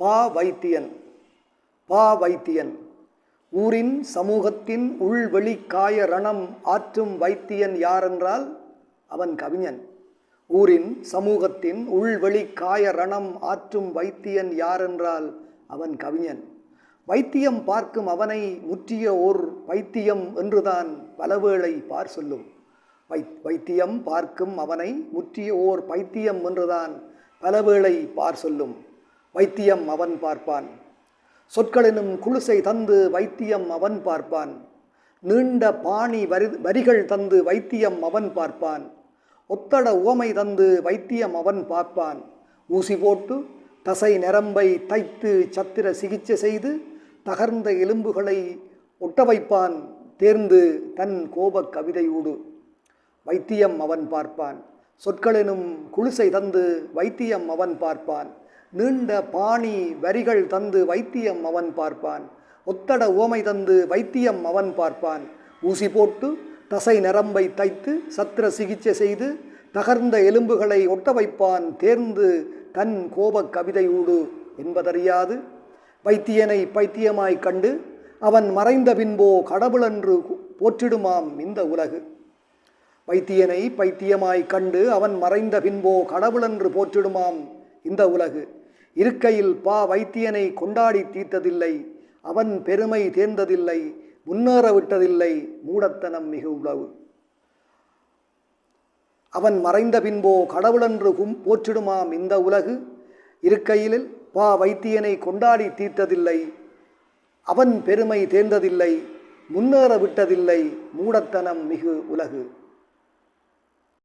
பா வைத்தியன் பா வைத்தியன். ஊரின் சமூகத்தின் உள்வெளி காய ரணம் ஆற்றும் வைத்தியன் யாரென்றால்? அவன் கவிஞன். ஊரின் சமூகத்தின் உள்வெளி காய ரணம் ஆற்றும் வைத்தியன் யாரென்றால்? அவன் கவிஞன். வைத்தியம் பார்க்கும் அவனை முற்றிய ஓர் வைத்தியம் என்றுதான் பலவேளை பார் சொல்லும். வை வைத்தியம் பார்க்கும் அவனை முற்றிய ஓர் பைத்தியம் என்றுதான் பலவேளை பார் சொல்லும். வைத்தியம் அவன் பார்ப்பான். சொற்களெனும் குழுசை தந்து வைத்தியம் அவன் பார்ப்பான். நீண்ட பாணி வரி வரிகள் தந்து வைத்தியம் அவன் பார்ப்பான். ஒத்தட உவமை தந்து வைத்தியம் அவன் பார்ப்பான். ஊசி போட்டு தசை நரம்பை தைத்து சத்திர சிகிச்சை செய்து தகர்ந்த எலும்புகளை ஒட்ட வைப்பான் தேர்ந்து தன் கோபக் கவிதையூடு. வைத்தியம் அவன் பார்ப்பான். சொற்களெனும் குளிசை தந்து வைத்தியம் அவன் பார்ப்பான். நீண்ட பாணி வரிகள் தந்து வைத்தியம் அவன் பார்ப்பான். ஒத்தட ஓமை தந்து வைத்தியம் அவன் பார்ப்பான். ஊசி போட்டு தசை நரம்பை தைத்து சத்திர சிகிச்சை செய்து தகர்ந்த எலும்புகளை ஒட்ட வைப்பான் தேர்ந்து தன் கோபக் கவிதையூடு என்பதறியாது. வைத்தியனை பைத்தியமாய் கண்டு அவன் மறைந்த பின்போ கடவுளென்று போற்றிடுமாம் இந்த உலகு. வைத்தியனை பைத்தியமாய் கண்டு அவன் மறைந்த பின்போ கடவுளென்று போற்றிடுமாம் இந்த உலகு. இருக்கையில் பா வைத்தியனை கொண்டாடி தீர்த்ததில்லை. அவன் பெருமை தேர்ந்ததில்லை. முன்னேற விட்டதில்லை. மூடத்தனம் மிகு உளவு. அவன் மறைந்த பின்போ கடவுளன்று கும் போற்றிடுமாம் இந்த உலகு. இருக்கையில் பா வைத்தியனை கொண்டாடி தீர்த்ததில்லை. அவன் பெருமை தேர்ந்ததில்லை. முன்னேற விட்டதில்லை. மூடத்தனம் மிகு உலகு.